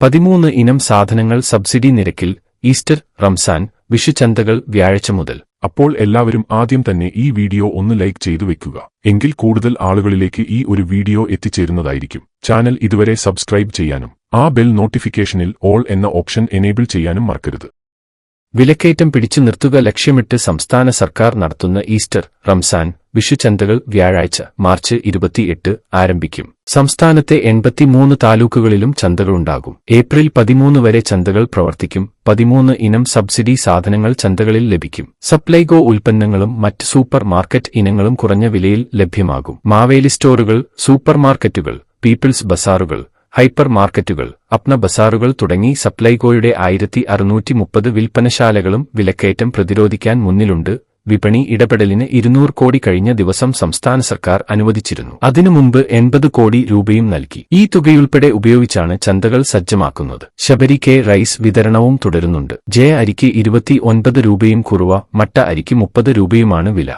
പതിമൂന്ന് ഇനം സാധനങ്ങൾ സബ്സിഡി നിരക്കിൽ ഈസ്റ്റർ റംസാൻ വിഷുചന്തകൾ വ്യാഴാഴ്ച മുതൽ. അപ്പോൾ എല്ലാവരും ആദ്യം തന്നെ ഈ വീഡിയോ ഒന്ന് ലൈക്ക് ചെയ്തു വെക്കുക. എങ്കിൽ കൂടുതൽ ആളുകളിലേക്ക് ഈ ഒരു വീഡിയോ എത്തിച്ചേരുന്നതായിരിക്കും. ചാനൽ ഇതുവരെ സബ്സ്ക്രൈബ് ചെയ്യാനും ആ ബെൽ നോട്ടിഫിക്കേഷനിൽ ഓൾ എന്ന ഓപ്ഷൻ എനേബിൾ ചെയ്യാനും മറക്കരുത്. വിലക്കയറ്റം പിടിച്ചു നിർത്തുക ലക്ഷ്യമിട്ട് സംസ്ഥാന സർക്കാർ നടത്തുന്ന ഈസ്റ്റർ റംസാൻ വിഷുചന്തകൾ വ്യാഴാഴ്ച മാർച്ച് ഇരുപത്തിയെട്ട് ആരംഭിക്കും. സംസ്ഥാനത്തെ എൺപത്തിമൂന്ന് താലൂക്കുകളിലും ചന്തകളുണ്ടാകും ഏപ്രിൽ പതിമൂന്ന് വരെ ചന്തകൾ പ്രവർത്തിക്കും. പതിമൂന്ന് ഇനം സബ്സിഡി സാധനങ്ങൾ ചന്തകളിൽ ലഭിക്കും. സപ്ലൈകോ ഉൽപ്പന്നങ്ങളും മറ്റ് സൂപ്പർ മാർക്കറ്റ് ഇനങ്ങളും കുറഞ്ഞ വിലയിൽ ലഭ്യമാകും. മാവേലി സ്റ്റോറുകൾ സൂപ്പർ മാർക്കറ്റുകൾ പീപ്പിൾസ് ബസാറുകൾ ഹൈപ്പർ മാർക്കറ്റുകൾ അപ്ന ബസാറുകൾ തുടങ്ങി സപ്ലൈകോയുടെ ആയിരത്തി അറുന്നൂറ്റി മുപ്പത് വിൽപ്പനശാലകളും വിലക്കയറ്റം പ്രതിരോധിക്കാൻ മുന്നിലുണ്ട്. വിപണി ഇടപെടലിന് ഇരുന്നൂറ് കോടി കഴിഞ്ഞ ദിവസം സംസ്ഥാന സർക്കാർ അനുവദിച്ചിരുന്നു. അതിനു മുമ്പ് എൺപത് കോടി രൂപയും നൽകി. ഈ തുകയുൾപ്പെടെ ഉപയോഗിച്ചാണ് ചന്തകൾ സജ്ജമാക്കുന്നത്. ശബരി കെ റൈസ് വിതരണവും തുടരുന്നുണ്ട്. ജയ അരിക്ക് ഇരുപത്തി ഒൻപത് രൂപയും കുറുവ മട്ട അരിക്ക് മുപ്പത് രൂപയുമാണ് വില.